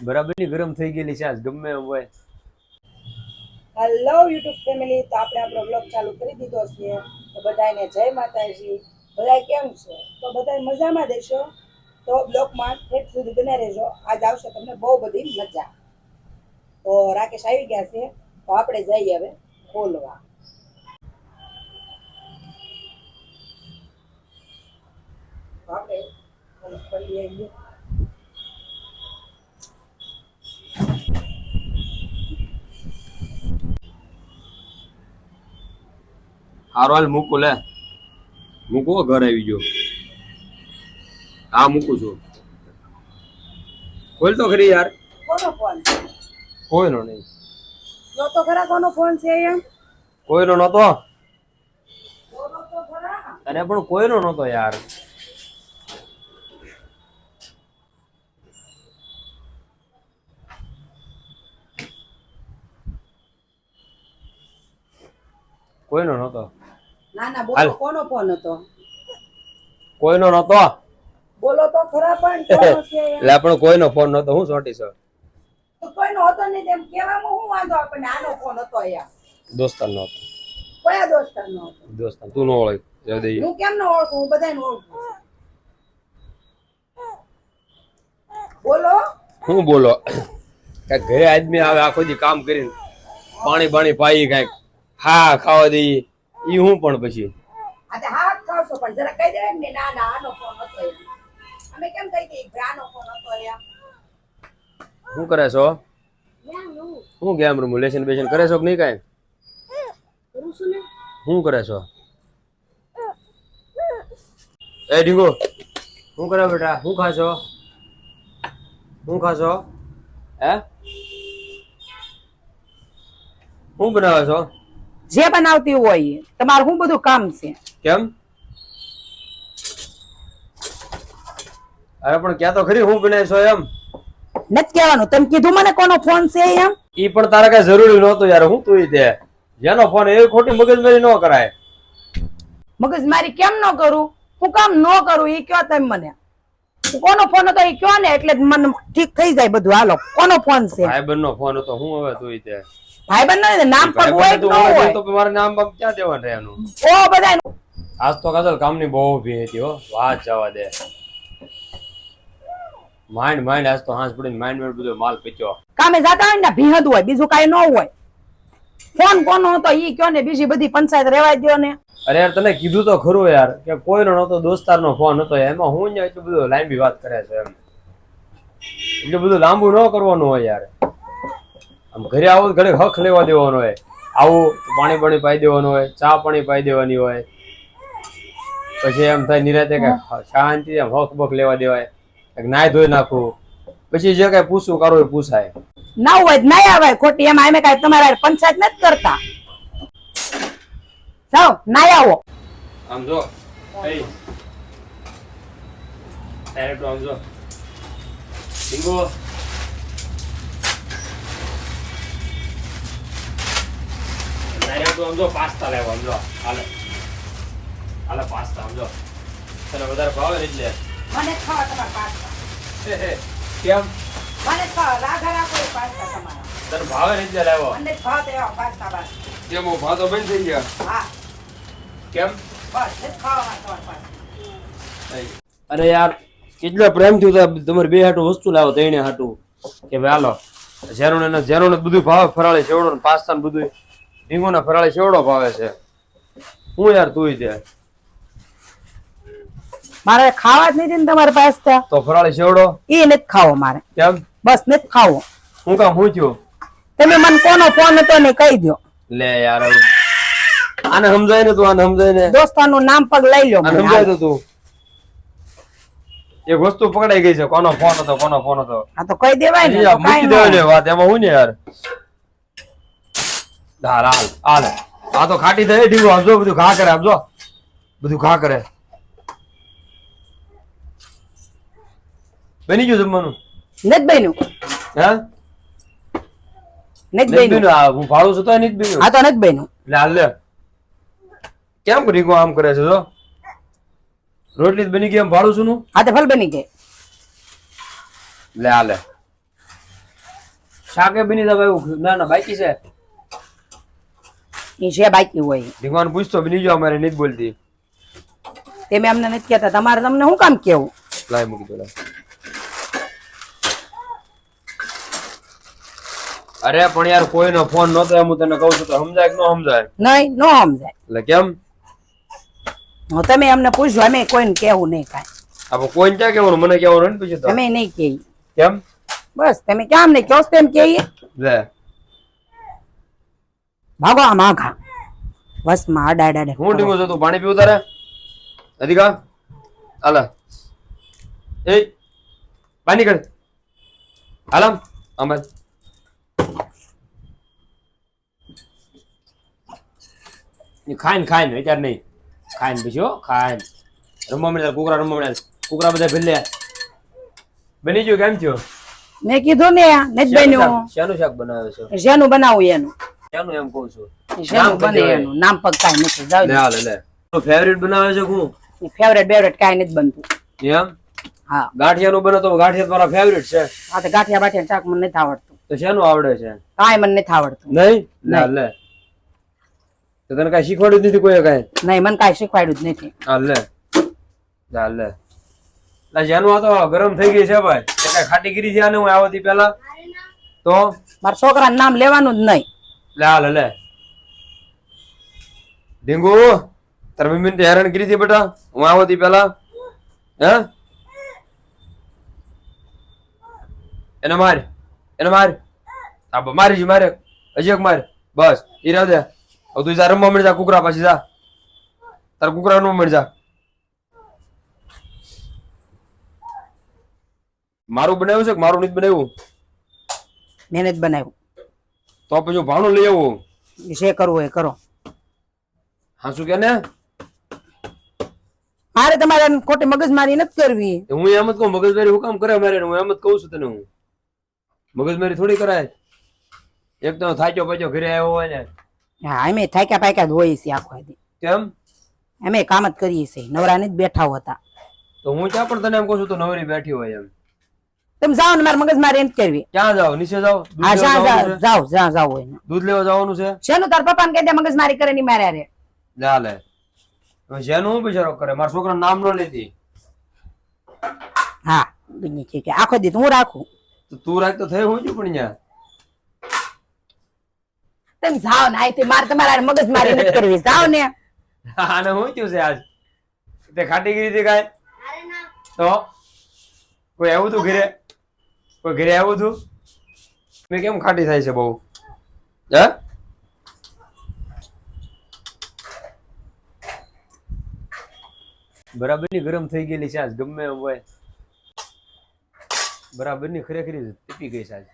બરાબરની ગરમ થઈ ગયેલી છે આજ, ગમે એમ હોય. હેલો યુટ્યુબ ફેમિલી તો આપણે આપણો બ્લોગ ચાલુ કરી દીધો છે. તો બધાને જય માતાજી. બધા કેમ છો? તો બધા મજામાં દેશો તો બ્લોગમાં ઠેઠ સુધી બને રહેજો. આજ આવશે તમને બહુ બધી મજા. તો રાકેશ આવી ગયા છે. તો આપણે જઈએ હવે ખોલવા. આપણે ખોલી હારો હાલ મૂકું લે. મૂકવો ઘર આવી ગયો. હા મૂકું છું. ખોલ તો ખરી યાર. કોનો ફોન કોઈનો નહીં. જો તો ખરા કોનો ફોન છે એમ? કોઈનો નતો અને પણ કોઈનો નતો યાર. કોઈનો નતો ના ના બોલો કોનો ફોન હતો? કોઈનો નતો બોલો તો ખરા પણ કોનો છે એટલે પણ કોઈનો ફોન નતો હું સોટી સર કોઈનો હતો નહીં તેમ કહેવામાં હું વાંધો? આપણને આનો ફોન હતો યાર દોસ્તાર નો હતો. કયા દોસ્તારનો હતો? દોસ્તાર તું નો ઓળખ. દઈએ હું કેમ નો ઓળખું? હું બધાને ઓળખું. બોલો. હું બોલો? કે ઘરે આદમી આવે આખો દી કામ કરીને પાણી પાણી પાઈ કંઈક હા ખાવા દઈએ. ઈ હું પણ પછી. આ તે હાથ ખાવશો પણ જરા કહી દેવાય ને ના ના આનો ફોન હતો એમ. અમે કેમ કહી દઈએ કે આનો ફોન હતો એમ? શું કરે છો? શું ગેમ રૂમ? લેશન બેશન કરે છો કે નહીં કાંઈ? કરું છું ને. શું કરે છો? એ ઢીંગો શું કરે બેટા? શું ખાશો શું ખાશો હે? શું બનાવે છો? જે બનાવતી હોય તમારું શું બધું કામ છે? કેમ? અરે પણ ક્યાં તો ખરી હું બનાવી છો એમ. નથી કહેવાનું. તમે કીધું મને કોનો ફોન છે એમ? ઈ પણ તારા કઈ જરૂરી નહોતું યાર હું તું તે જેનો ફોન એ ખોટી મગજમારી ન કરાય. મગજ મારી કેમ ન કરું? હું કામ ન કરું એ કયો તમે મને? કોનો ફોન હતો એ કયો ને? એટલે મને ઠીક થઈ જાય બધું. હાલો કોનો ફોન છે? સાહેબ નો ફોન હતો હું હવે તું તે ભાઈ બંધ નામ પણ હોય કે ન હોય તો મારે નામ બામ ક્યાં દેવાનું રહેવાનું? ઓ બધા આજ તો કાજલ કામની બહુ ભી હતી હો. વાત જવા દે. માઇન્ડ માઇન્ડ આજ તો હાંસ પડીને માઇન્ડ માઇન્ડ બધો માલ પીચ્યો. કામે જાતા હોય ને ભીહદ હોય બીજું કાઈ ન હોય. ફોન કોનો હતો ઈ કયો ને બીજી બધી પંચાયત રેવાય દ્યો ને. અરે યાર તને કીધું તો ખરું યાર કે કોઈનો નતો દોસ્તારનો ફોન હતો એમાં હું ને એટલું બધું લાંબી વાત કરે છે એમ. એટલું બધું લાંબુ ન કરવાનું હોય યાર. આમ ઘરે આવો તો ઘરે હક લેવા દેવાનો હોય. આવું પાણી પાણી પાઈ દેવાનું હોય ચા પાણી પાઈ દેવાની હોય. પછી એમ થાય નિરાતે કે શાંતિ એમ હક બક લેવા દેવાય. કંઈક નાય ધોઈ નાખું. પછી જે કઈ પૂછવું કરો એ પૂછાય. ના હોય તો ના આવે ખોટી એમ અમે કઈ તમારા પંચાયત નથી કરતા. જાઓ ના આવો. આમ જો ડાયરેક્ટ આમ જો. ડીંગો ડાયરેક્ટ પાસ્તા લેવો સમજો હાલે. હાલે પાસ્તા સમજો તને વધારે ભાવે ને એટલે. મને ખાવા તમારા પાસ્તા. કેમ? મને ખાવા રાધા રાખો પાસ્તા તમારા. તને ભાવે ને એટલે લેવો. મને ખાવા તેવા પાસ્તા બસ. કેમ ભાતો બંધ થઈ ગયા. હા. કેમ? બસ ખાવા તમારા પાસ્તા. અરે યાર કેટલા પ્રેમ થયો તો તમારે બે હાટું વસ્તુ લાવો તઈને હાટું. કે ભાઈ હાલો ઝેરોને ને ઝેરોને બધું ભાવે ફરાળે સેવડો ને પાસ્તા ને બધું ઢીંગો ફરાળી શેવડો ભાવે છે. હું યાર તું દે. મારે ખાવા જ નથી ને તમારા પાસ્તા તો. ફરાળે સેવડો એ નથી ખાવો મારે. કેમ? બસ નથી ખાવો. હું કામ હું થયું? તમે મને કોનો ફોન હતો ને કહી દો લે યાર આને સમજાય ને તું આને સમજાય ને. દોસ્તાનું નામ પગ લઈ લો આને સમજાય તો તું. એક વસ્તુ પકડાઈ ગઈ છે. કોનો ફોન હતો કોનો ફોન હતો? આ તો કહી દેવાય ને મૂકી હોય. વાત એમાં હું ને યાર? હાલ હાલ હાલ આ તો ખાટી થઈ ઢીલું આપજો બધું ઘા કરે આપજો બધું ઘા કરે. બની ગયું જમવાનું? નથી બન્યું. હે? નથી બન્યું. આ હું ભાડું છું તો નથી બન્યું. હા તો નથી બન્યું. એટલે હાલ લે. કેમ ઢીંગો આમ કરે છે જો? રોટલી બની ગઈ એમ ભાડું છું નું હા તો ફલ બની ગઈ. લે હાલે શાકે બની એવું. ના ના બાકી છે. એ છે બાકી હોય. ભગવાન પૂછતો બની જો અમારે નહીં જ બોલતી. તેમે અમને નથી કહેતા. તમારે તમને શું કામ કેવું? લાય મૂકી દો અરે પણ યાર કોઈનો ફોન નતો એમ હું તને કહું છું તો સમજાય કે ન સમજાય? નહીં ન સમજાય. એટલે કેમ? હું તમે અમને પૂછજો અમે કોઈને કેવું નહીં કાંઈ. આપણે કોઈને ક્યાં કહેવાનું? મને કેવાનું ને પૂછ્યું તમે નહીં કહી. કેમ? બસ તમે કેમ નહીં કહો તેમ કહીએ? લે. ભાગો આમ આઘા વસમાં આડા આડા હું ડીંગું છું તું પાણી પીવું તારે? નથી કા હાલ. એ પાણી કર હાલ આમ ખાઈને ખાઈને વિચાર નહીં. ખાઈને પછી હો ખાઈને રમવા મળ્યા કુકરા રમવા મળ્યા કુકરા બધા ભલે બની ગયું કેમ થયો? મેં કીધું ને નથી બન્યું શાનું શાક બનાવે છે? શેનું બનાવું એનું. શાનું એમ કહું છું? નામ બને એનું નામ પગ કાઈ નથી જાવ લે હાલે લે. ફેવરિટ બનાવે છે હું ફેવરેટ બેવરેટ કાઈ નથી બનતું. એમ? હા. ગાંઠિયાનું બને તો ગાંઠિયા તમારા ફેવરિટ છે. હા તો ગાંઠિયા બાઠિયા ચાક મને નથી આવડતું. તો શેનું આવડે છે? કાઈ મને નથી આવડતું. નહીં? લે લે તો તને કઈ શીખવાડ્યું જ નથી કોઈ કઈ? નહીં મને કાંઈ શીખવાડ્યું જ નથી. હા લે. લે લે જેનું આ તો ગરમ થઈ ગઈ છે ભાઈ. એટલે ખાટી ગીરી છે આને હું આવતી પેલા તો? મારા છોકરાનું નામ લેવાનું જ નહીં. લે હાલે. લે ડીંગુ તાર મમ્મી ને હેરાન કરી હતી બેટા. હું આવતી પેલા હે? એને માર એને માર. હા મારી જી મારે. હજી એક માર. બસ એ રાહ દે. હવે તું જા રમવા મળી જા કુકરા પાછી જા. તાર કુકરા રમવા મળી જા. મારું બનાવ્યું છે કે મારું નથી બનાવ્યું? મેં જ બનાવ્યું. તો પછી ભાણું લઈ આવું. જે કરવું એ કરો. હા શું કે ને? મારે તમારે ખોટી મગજમારી નથી કરવી. હું એમ જ કહું મગજમારી હું કામ કરે મારે? હું એમ જ કહું છું તને હું. મગજમારી થોડી કરાય. એક તો થાક્યો પાછો ઘરે આવ્યો હોય ને. હા અમે થાક્યા પાક્યા જ હોઈએ છીએ આખો દી કેમ? અમે કામ જ કરીએ છીએ. નવરાને જ બેઠા હોતા. તો હું ચા પણ તને એમ કહું છું તો નવરી બેઠી હોય એમ. તમે જાઓ ને મારે મગજમારી નથી કરવી. ક્યાં જાવ નીચે જાવ દૂધ હા જ્યાં જાવ હોય ને દૂધ લેવા જવાનું છે? શેનું? તાર પપ્પાને કહી દે મગજમારી કરે ની મારે રે જા લે. જેનું હું બિચારો કરે? મારા છોકરા નામ ન લેતી હા બીજી છે. કે આખો દી હું રાખું. તું રાખ તો થઈ હું છું પણ ત્યાં તમે જાઓ ને અહીંથી મારે તમારા મગજ મારી નથી કરવી. જાઓ ને. આને હું થયું છે આજ? તે ખાટી ગીરી હતી કાંઈ? તો? કોઈ એવું તું ઘરે? કોઈ ઘરે આવું છું. મેં કેમ ખાટી થાય છે બહુ? હે? બરાબરની ગરમ થઈ ગયેલી છે આજ ગમે એમ હોય. બરાબરની ખરેખર તપી ગઈ છે આજ.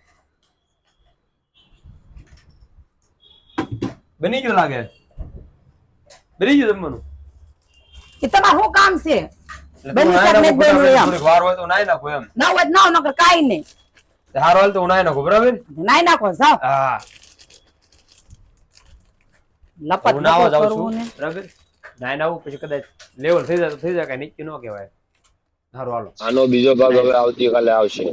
બની ગયું લાગે? બની ગયું જમવાનું? એ તમારે શું કામ છે? બની શાક નાઈ બન્યું એમ. વાર હોય તો નાઈ નાખો એમ. ના હોય તો ના નકર કાઈ નહીં. હારો હાલ તો હું નાખો બરાબર? નાઈ નાખો જાઓ. હા. લપત ઉણાવો કરવું છું બરાબર? નાઈ નાવું પછી કદાચ લેવલ થઈ જાય તો થઈ જાય કઈ નીચે ન કહેવાય. સારું હાલો. આનો બીજો ભાગ હવે આવતીકાલે આવશે.